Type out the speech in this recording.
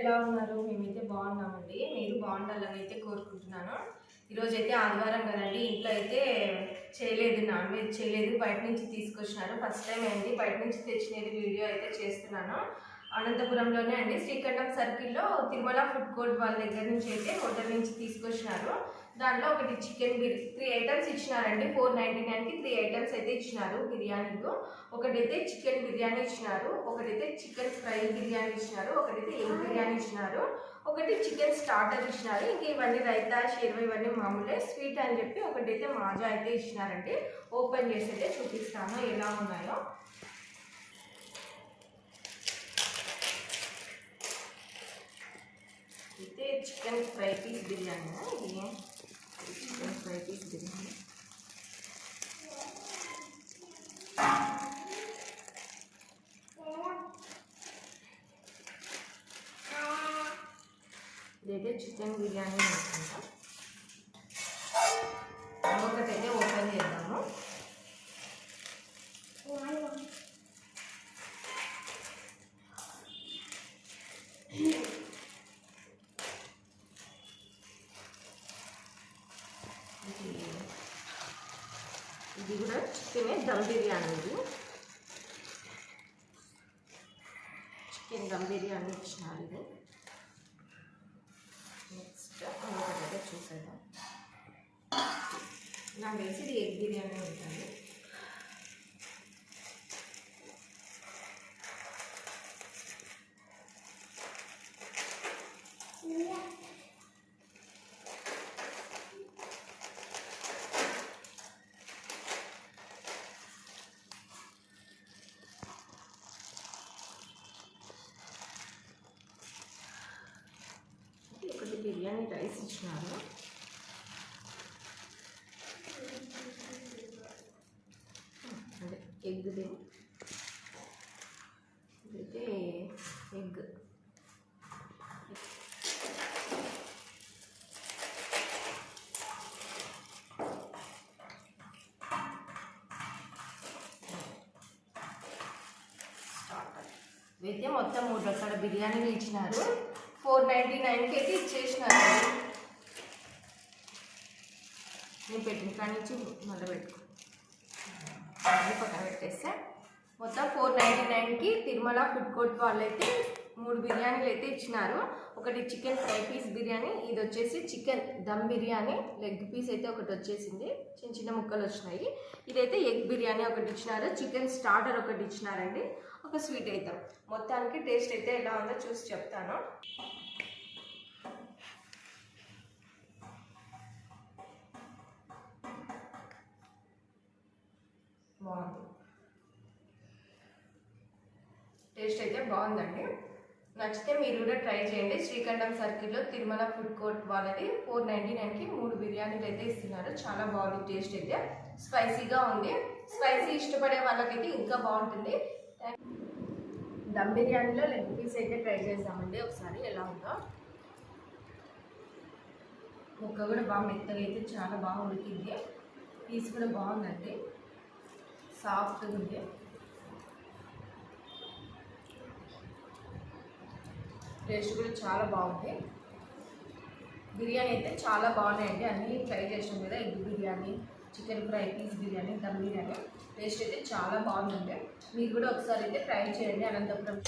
ఎలా ఉన్నారు? మేమైతే బాగున్నామండి. మీరు బాగుండాలని అయితే కోరుకుంటున్నాను. ఈరోజు అయితే ఆదివారం కదండి. ఇంట్లో అయితే చేయలేదు నాన్ వెజ్ చేయలేదు. బయట నుంచి తీసుకొచ్చినారు. ఫస్ట్ టైం అయింది బయట నుంచి తెచ్చినది వీడియో అయితే చేస్తున్నాను. అనంతపురంలోనే అండి. శ్రీకంఠం సర్కిల్లో తిరుమల ఫుడ్ కోర్ట్ వాళ్ళ దగ్గర నుంచి అయితే హోటల్ నుంచి తీసుకొచ్చినారు. దాంట్లో ఒకటి చికెన్ బిర్యానీ త్రీ ఐటమ్స్ ఇచ్చినారండి. ఫోర్ నైంటీ నైన్కి త్రీ ఐటమ్స్ అయితే ఇచ్చినారు బిర్యానీలో ఒకటైతే చికెన్ బిర్యానీ ఇచ్చినారు. ఒకటైతే చికెన్ ఫ్రై బిర్యానీ ఇచ్చినారు. ఒకటైతే ఎగ్ బిర్యానీ ఇచ్చినారు. ఒకటి చికెన్ స్టార్టర్ ఇచ్చినారు. ఇంక ఇవన్నీ రైతా షేర్వా ఇవన్నీ మామూలే. స్వీట్ అని చెప్పి ఒకటైతే మాజా అయితే ఇచ్చినారండి. ఓపెన్ చేసి అయితే చూపిస్తాను ఎలా ఉన్నాయో. అయితే చికెన్ ఫ్రై పీస్ బిర్యానీ ఇది చికెన్ ఫ్రై పీస్ బిర్యానీ ఇదైతే చికెన్ బిర్యానీ అనుకుంటా ఒకటైతే ఓపెన్ ఇది. ఇది కూడా చికెన్ దమ్ బిర్యానీ ఇది. చికెన్ దమ్ బిర్యానీ ఇచ్చినారు ఇది. నెక్స్ట్ ఇంకొకటి చూసేద్దాం. నాకు తెలిసి ఇది ఎగ్ బిర్యానీ ఉంటుంది ఒకటి బిర్యానీ రైస్ ఇచ్చినారు. అదే ఎగ్ది ఇదైతే ఎగ్. అయితే మొత్తం మూడు రకాల బిర్యానీలు ఇచ్చినారు ఫోర్ నైంటీ నైన్కి అయితే ఇచ్చేసినారు. నేను పెట్టిన కాడి నుంచి మళ్ళీ పెట్టుకో. పక్కన పెట్టేస్తే మొత్తం ఫోర్ నైంటీ నైన్కి తిరుమల ఫుడ్ కోర్ట్ వాళ్ళు అయితే మూడు బిర్యానీలు అయితే ఇచ్చినారు. ఒకటి చికెన్ ఫ్రై పీస్ బిర్యానీ ఇది వచ్చేసి chicken dum biryani leg piece అయితే ఒకటి వచ్చేసింది. చిన్న చిన్న ముక్కలు వచ్చినాయి. ఇదైతే ఎగ్ బిర్యానీ ఒకటి ఇచ్చినారు. చికెన్ స్టార్టర్ ఒకటి ఇచ్చినారండి. ఒక స్వీట్ అవుతాం మొత్తానికి టేస్ట్ అయితే ఎలా ఉందో చూసి చెప్తాను. బాగుంది. టేస్ట్ అయితే బాగుందండి. నచ్చితే మీరు కూడా ట్రై చేయండి. శ్రీకంఠం సర్కిల్లో తిరుమల ఫుడ్ కోర్ట్ వాళ్ళది ఫోర్ నైంటీ నైన్కి మూడు బిర్యానీలు అయితే ఇస్తున్నారు. చాలా బాగుంది టేస్ట్ అయితే. స్పైసీగా ఉంది. స్పైసీ ఇష్టపడే వాళ్ళకైతే ఇంకా బాగుంటుంది. దమ్ బిర్యానీలో లెగ్ పీస్ అయితే ట్రై చేసామండి. ఒకసారి ఎలా ఉందో. ముక్క కూడా బాగా మెత్తగా అయితే చాలా బాగా ఉడికింది. పీస్ కూడా బాగుందండి. సాఫ్ట్గా ఉంది. టేస్ట్ కూడా చాలా బాగుంది. బిర్యానీ అయితే చాలా బాగున్నాయండి. అన్నీ ట్రై చేసాం కదా. Egg biryani chicken fry piece biryani dum biryani. Taste అయితే చాలా బాగుందండి. మీరు కూడా ఒకసారి అయితే ట్రై చేయండి. అనంతపురం.